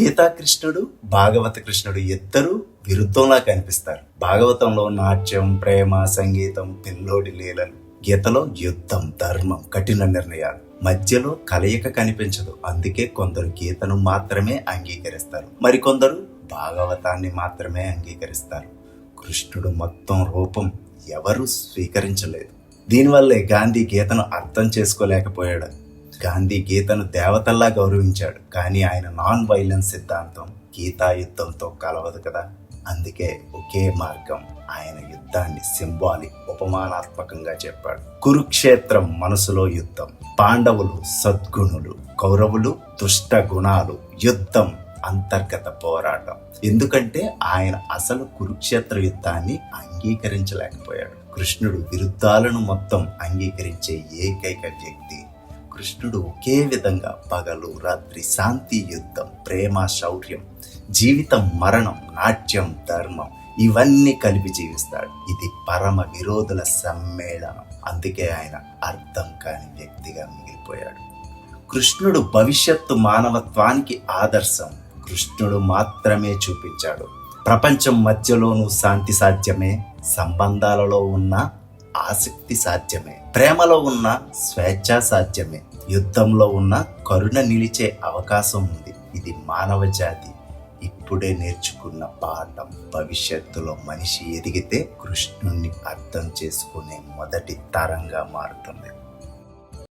గీతా కృష్ణుడు భాగవత కృష్ణుడు ఇద్దరు విరుద్ధంలా కనిపిస్తారు. భాగవతంలో నాట్యం ప్రేమ సంగీతం పిల్లోడి లీలలు గీతలో యుద్ధం ధర్మం కఠిన నిర్ణయాలు. మధ్యలో కలయిక కనిపించదు. అందుకే కొందరు గీతను మాత్రమే అంగీకరిస్తారు. మరికొందరు భాగవతాన్ని మాత్రమే అంగీకరిస్తారు. కృష్ణుడు మొత్తం రూపం ఎవరు స్వీకరించలేదు. దీనివల్లే గాంధీ గీతను అర్థం చేసుకోలేకపోయాడు. గాంధీ గీతను దేవతల్లా గౌరవించాడు. కానీ ఆయన నాన్ వైలెన్స్ సిద్ధాంతం గీతా యుద్ధంతో కలవదు కదా. అందుకే ఒకే మార్గం ఆయన యుద్ధాన్ని సింబాలిక్ ఉపమానాత్మకంగా చెప్పాడు. కురుక్షేత్రం మనసులో యుద్ధం. పాండవులు సద్గుణులు కౌరవులు దుష్ట గుణాలు యుద్ధం అంతర్గత పోరాటం. ఎందుకంటే ఆయన అసలు కురుక్షేత్ర యుద్ధాన్ని అంగీకరించలేకపోయాడు. కృష్ణుడు విరుద్ధాలను మొత్తం అంగీకరించే ఏకైక వ్యక్తి కృష్ణుడు ఒకే విధంగా పగలు రాత్రి శాంతి యుద్ధం ప్రేమ శౌర్యం జీవితం మరణం నాట్యం ధర్మం ఇవన్నీ కలిపి జీవిస్తాడు. ఇది పరమ విరోధుల సమ్మేళనం. అందుకే ఆయన అర్థం కాని వ్యక్తిగా మిగిలిపోయాడు. కృష్ణుడు భవిష్యత్తు మానవత్వానికి ఆదర్శం. కృష్ణుడు మాత్రమే చూపించాడు. ప్రపంచం మధ్యలోనూ శాంతి సాధ్యమే. సంబంధాలలో ఉన్న ఆసక్తి సాధ్యమే. ప్రేమలో ఉన్న స్వేచ్ఛ సాధ్యమే. యుద్ధంలో ఉన్న కరుణ నిలిచే అవకాశం ఉంది. ఇది మానవ జాతి. ఇప్పుడే నేర్చుకున్న పాఠం భవిష్యత్తులో మనిషి ఎదిగితే కృష్ణుణ్ణి అర్థం చేసుకునే మొదటి తరంగా మారుతుంది.